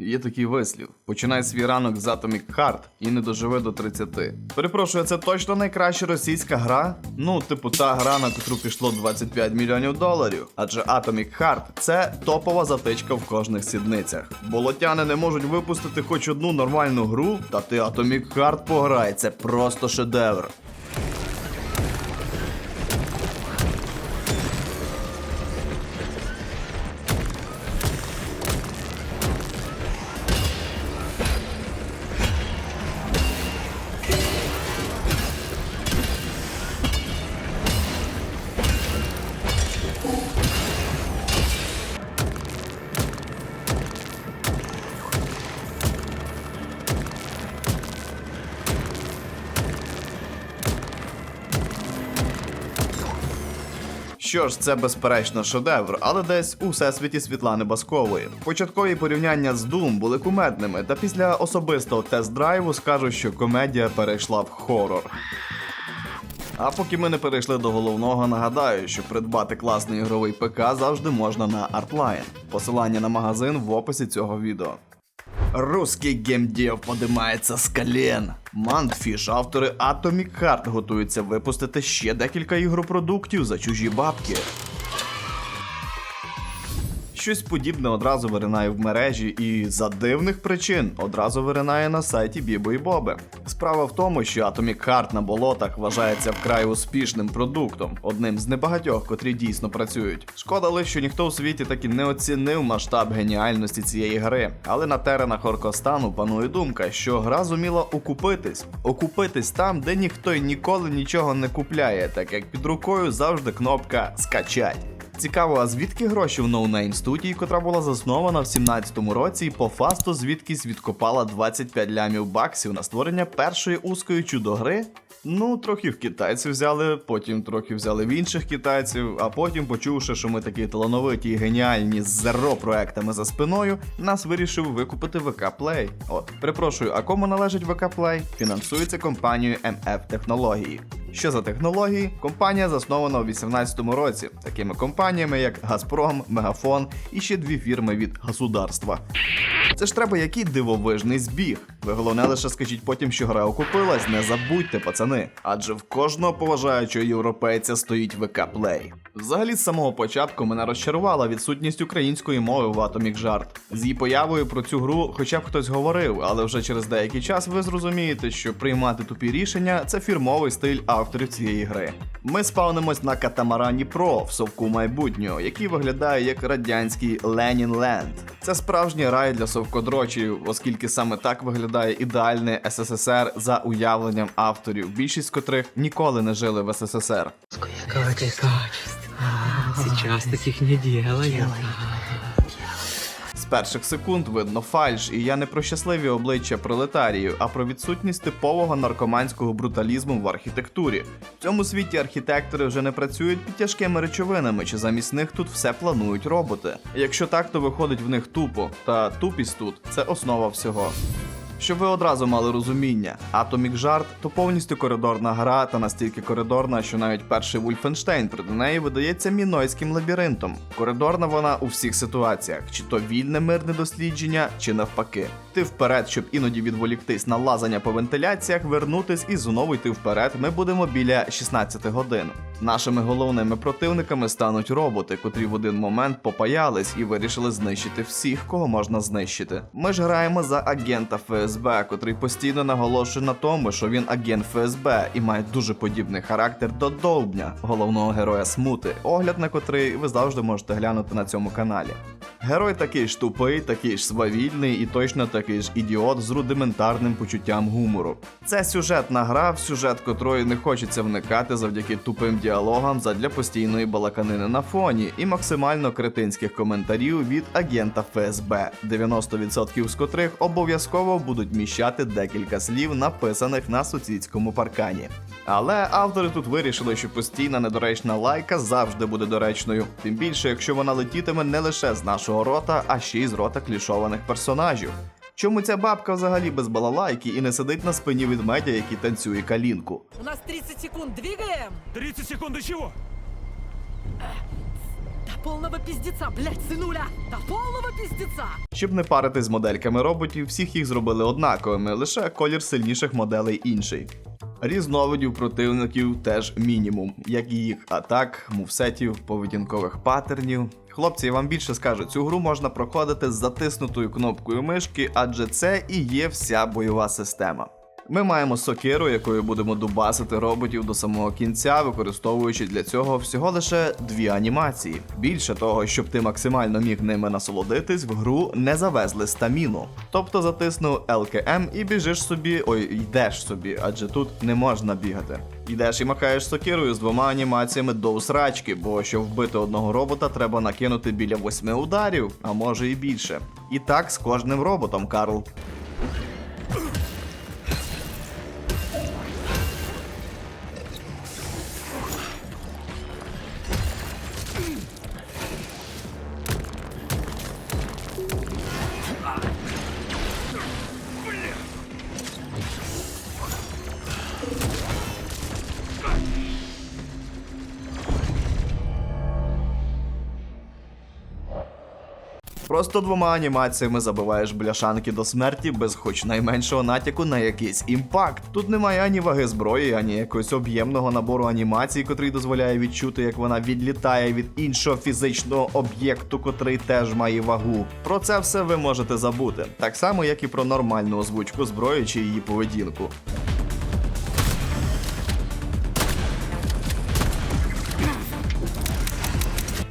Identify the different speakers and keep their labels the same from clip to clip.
Speaker 1: Є такий вислів: починай свій ранок з Atomic Heart і не доживи до 30. Перепрошую, це точно найкраща російська гра? Ну, типу, та гра, на котру пішло 25 мільйонів доларів. Адже Atomic Heart це топова затичка в кожних сідницях. Болотяни не можуть випустити хоч одну нормальну гру, та ти Atomic Heart пограй, це просто шедевр. Що ж, це безперечно шедевр, але десь у всесвіті Світлани Баскової. Початкові порівняння з Doom були кумедними, та після особистого тест-драйву скажу, що комедія перейшла в хорор. А поки ми не перейшли до головного, нагадаю, що придбати класний ігровий ПК завжди можна на Artline. Посилання на магазин в описі цього відео. Русський геймдев подимається з колен. Мандфіш, автори Atomic Heart готуються випустити ще декілька ігропродуктів за чужі бабки. Щось подібне одразу виринає в мережі і за дивних причин одразу виринає на сайті Бібо і Боби. Справа в тому, що Atomic Heart на болотах вважається вкрай успішним продуктом, одним з небагатьох, котрі дійсно працюють. Шкода лише, що ніхто у світі так і не оцінив масштаб геніальності цієї гри. Але на теренах Оркостану панує думка, що гра зуміла окупитись, окупитись там, де ніхто й ніколи нічого не купляє, так як під рукою завжди кнопка скачать. Цікаво, а звідки гроші в No Name студії, котра була заснована в 17-му році, і по фасту звідкись відкопала 25 лямів баксів на створення першої узкої чудогри? Ну, трохи в китайців взяли, потім трохи взяли в інших китайців, а потім, почувши, що ми такі талановиті і геніальні з зеро проектами за спиною, нас вирішив викупити ВК Play. От, перепрошую, а кому належить ВК Play? Фінансується компанією MF Технології. Що за технології? Компанія заснована у 18-му році, такими компаніями як Газпром, Мегафон і ще дві фірми від государства. Це ж треба який дивовижний збіг. Ви головне лише скажіть потім, що гра окупилась, не забудьте, пацани. Адже в кожного поважаючого європейця стоїть ВК Play. Взагалі, з самого початку мене розчарувала відсутність української мови в Atomic Heart. З її появою про цю гру хоча б хтось говорив, але вже через деякий час ви зрозумієте, що приймати тупі рішення це фірмовий стиль авторів цієї гри. Ми спавнимось на катамарані Pro в совку майбутнього, який виглядає як радянський Ленін Ленд. Це справжній рай для совкодрочів, оскільки саме так виглядає ідеальний СССР за уявленням авторів, більшість котрих ніколи не жили в СССР.
Speaker 2: Качество. Сейчас таких не делают.
Speaker 1: З перших секунд видно фальш, і я не про щасливі обличчя пролетаріїв, а про відсутність типового наркоманського бруталізму в архітектурі. В цьому світі архітектори вже не працюють під тяжкими речовинами, чи замість них тут все планують роботи. Якщо так, то виходить в них тупо, та тупість тут це основа всього. Щоб ви одразу мали розуміння, Atomic Heart – то повністю коридорна гра та настільки коридорна, що навіть перший Вульфенштейн проти неї видається мінойським лабіринтом. Коридорна вона у всіх ситуаціях, чи то вільне мирне дослідження, чи навпаки. Ти вперед, щоб іноді відволіктись на лазання по вентиляціях, вернутись і знову йти вперед. Ми будемо біля 16 годин. Нашими головними противниками стануть роботи, котрі в один момент попаялись і вирішили знищити всіх, кого можна знищити. Ми ж граємо за агента ФСБ, котрий постійно наголошує на тому, що він агент ФСБ і має дуже подібний характер до Довбня, головного героя Смути, огляд на котрий ви завжди можете глянути на цьому каналі. Герой такий ж тупий, такий ж свавільний і точно такий ж ідіот з рудиментарним почуттям гумору. Це сюжетна гра, в сюжет котрої не хочеться вникати завдяки тупим діалогам задля постійної балаканини на фоні і максимально кретинських коментарів від агента ФСБ, 90% з котрих обов'язково будуть міщати декілька слів, написаних на сусідському паркані. Але автори тут вирішили, що постійна недоречна лайка завжди буде доречною, тим більше, якщо вона летітиме не лише з нашого рота, а ще й з рота клішованих персонажів. Чому ця бабка взагалі без балалайки і не сидить на спині ведмедя, який танцює калінку?
Speaker 3: У нас 30 секунд, двигаем!
Speaker 4: 30 секунд до чего?
Speaker 3: полного пиздеца, блядь, сынуля! До полного пиздеца!
Speaker 1: Щоб не парити з модельками роботів, всіх їх зробили однаковими, лише колір сильніших моделей інший. Різновидів противників теж мінімум, як і їх атак, мувсетів, поведінкових паттернів. Хлопці, я вам більше скажу, цю гру можна проходити з затиснутою кнопкою мишки, адже це і є вся бойова система. Ми маємо сокиру, якою будемо дубасити роботів до самого кінця, використовуючи для цього всього лише дві анімації. Більше того, щоб ти максимально міг ними насолодитись, в гру не завезли стаміну. Тобто затиснув ЛКМ і біжиш собі, ой, йдеш собі, адже тут не можна бігати. Йдеш і махаєш сокирою з двома анімаціями до усрачки, бо щоб вбити одного робота, треба накинути біля восьми ударів, а може і більше. І так з кожним роботом, Карл. Просто двома анімаціями забиваєш бляшанки до смерті без хоч найменшого натяку на якийсь імпакт. Тут немає ані ваги зброї, ані якогось об'ємного набору анімацій, котрий дозволяє відчути, як вона відлітає від іншого фізичного об'єкту, котрий теж має вагу. Про це все ви можете забути, так само як і про нормальну озвучку зброї чи її поведінку.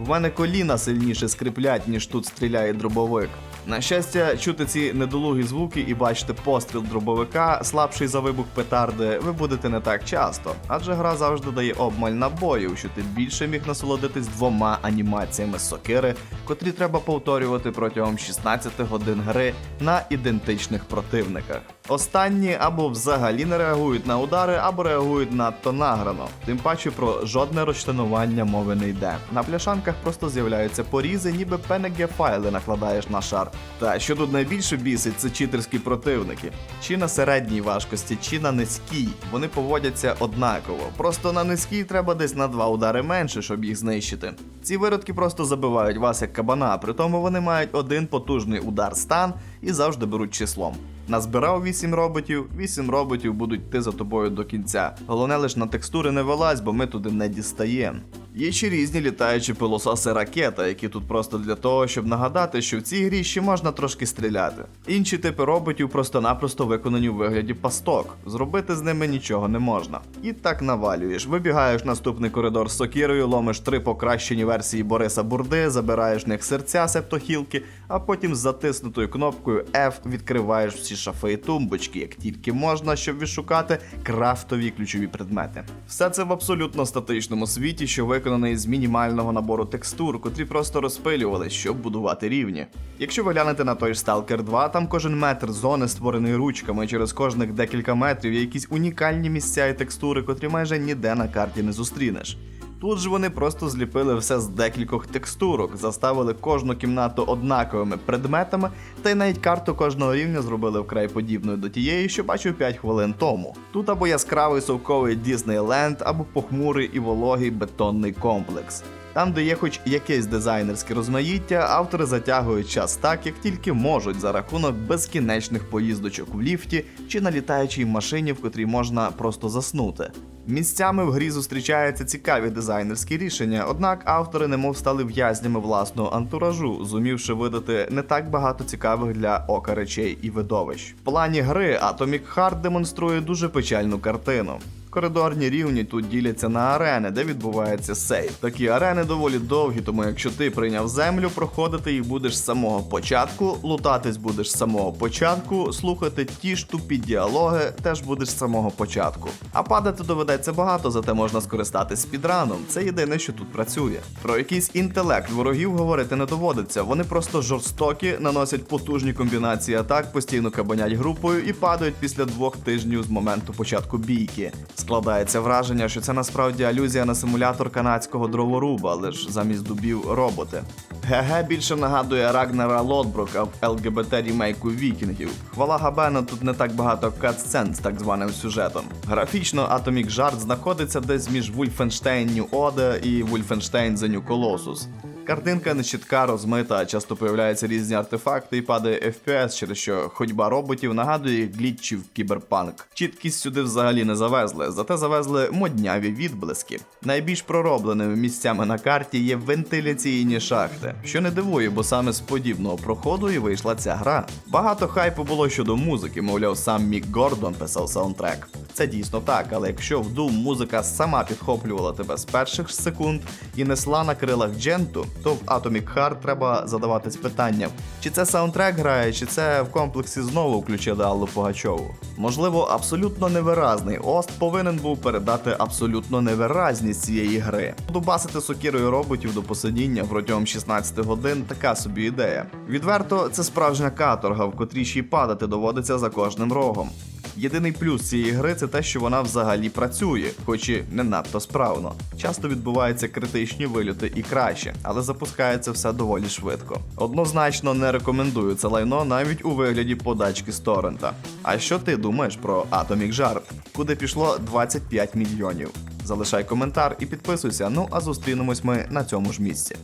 Speaker 1: Мене коліна сильніше скриплять, ніж тут стріляє дробовик. На щастя, чути ці недолугі звуки і бачити постріл дробовика, слабший за вибух петарди, ви будете не так часто, адже гра завжди дає обмаль набоїв, що ти більше міг насолодитись двома анімаціями сокири, котрі треба повторювати протягом 16 годин гри на ідентичних противниках. Останні або взагалі не реагують на удари, або реагують надто награно. Тим паче про жодне розчленування мови не йде. На пляшанках просто з'являються порізи, ніби png файли накладаєш на шар. Та що тут найбільше бісить, це читерські противники. Чи на середній важкості, чи на низькій. Вони поводяться однаково. Просто на низькій треба десь на два удари менше, щоб їх знищити. Ці виродки просто забивають вас як кабана, при тому вони мають один потужний удар стан і завжди беруть числом. Назбирав 8 роботів, 8 роботів будуть йти за тобою до кінця. Головне лише на текстури не вилазь, бо ми туди не дістаємо. Є ще різні літаючі пилососи ракета, які тут просто для того, щоб нагадати, що в цій грі ще можна трошки стріляти. Інші типи роботів просто-напросто виконані у вигляді пасток. Зробити з ними нічого не можна. І так навалюєш. Вибігаєш наступний коридор з сокірою, ломиш три покращені версії Бориса Бурди, забираєш в них серця септохілки, а потім з затиснутою кнопкою F відкриваєш всі шафи і тумбочки, як тільки можна, щоб відшукати крафтові ключові предмети. Все це в абсолютно статичному світі, що виконаний з мінімального набору текстур, котрі просто розпилювали, щоб будувати рівні. Якщо ви глянете на той ж Stalker 2, там кожен метр зони створений ручками, через кожних декілька метрів є якісь унікальні місця і текстури, котрі майже ніде на карті не зустрінеш. Тут ж вони просто зліпили все з декількох текстурок, заставили кожну кімнату однаковими предметами, та й навіть карту кожного рівня зробили вкрай подібною до тієї, що бачив 5 хвилин тому. Тут або яскравий совковий Діснейленд, або похмурий і вологий бетонний комплекс. Там, де є хоч якесь дизайнерське розмаїття, автори затягують час так, як тільки можуть за рахунок безкінечних поїздочок в ліфті чи на літаючій машині, в котрій можна просто заснути. Місцями в грі зустрічаються цікаві дизайнерські рішення, однак автори немов стали в'язнями власного антуражу, зумівши видати не так багато цікавих для ока речей і видовищ. В плані гри Atomic Heart демонструє дуже печальну картину. Коридорні рівні тут діляться на арени, де відбувається сейв. Такі арени доволі довгі, тому якщо ти прийняв землю, проходити їх будеш з самого початку, лутатись будеш з самого початку, слухати ті ж тупі діалоги теж будеш з самого початку. А падати доведеться багато, зате можна скористатись спідраном. Це єдине, що тут працює. Про якийсь інтелект ворогів говорити не доводиться. Вони просто жорстокі, наносять потужні комбінації атак, постійно кабанять групою і падають після двох тижнів з моменту початку бійки. Складається враження, що це насправді алюзія на симулятор канадського дроворуба, лиш замість дубів роботи. ГГ більше нагадує Рагнара Лотброка в ЛГБТ рімейку вікінгів. Хвала Габена тут не так багато катсцен з так званим сюжетом. Графічно Atomic Heart знаходиться десь між Wolfenstein New Order і Wolfenstein The New Colossus. Картинка не чітка, розмита, часто появляються різні артефакти і падає FPS, через що ходьба роботів нагадує глітчів кіберпанк. Чіткість сюди взагалі не завезли, зате завезли модняві відблиски. Найбільш проробленими місцями на карті є вентиляційні шахти, що не дивує, бо саме з подібного проходу і вийшла ця гра. Багато хайпу було щодо музики, мовляв, сам Мік Гордон писав саундтрек. Це дійсно так, але якщо в Doom музика сама підхоплювала тебе з перших секунд і несла на крилах дженту, то в Atomic Heart треба задаватись питанням, чи це саундтрек грає, чи це в комплексі знову включили Аллу Пугачову. Можливо, абсолютно невиразний Ост повинен був передати абсолютно невиразність цієї гри. Дубасити сокірою роботів до посидіння протягом 16 годин така собі ідея. Відверто, це справжня каторга, в котрій ще й падати доводиться за кожним рогом. Єдиний плюс цієї гри це те, що вона взагалі працює, хоч і не надто справно. Часто відбуваються критичні вильоти і краще, але запускається все доволі швидко. Однозначно не рекомендую це лайно навіть у вигляді подачки з торрента. А що ти думаєш про Atomic Jar? Куди пішло 25 мільйонів? Залишай коментар і підписуйся. Ну а зустрінемось ми на цьому ж місці.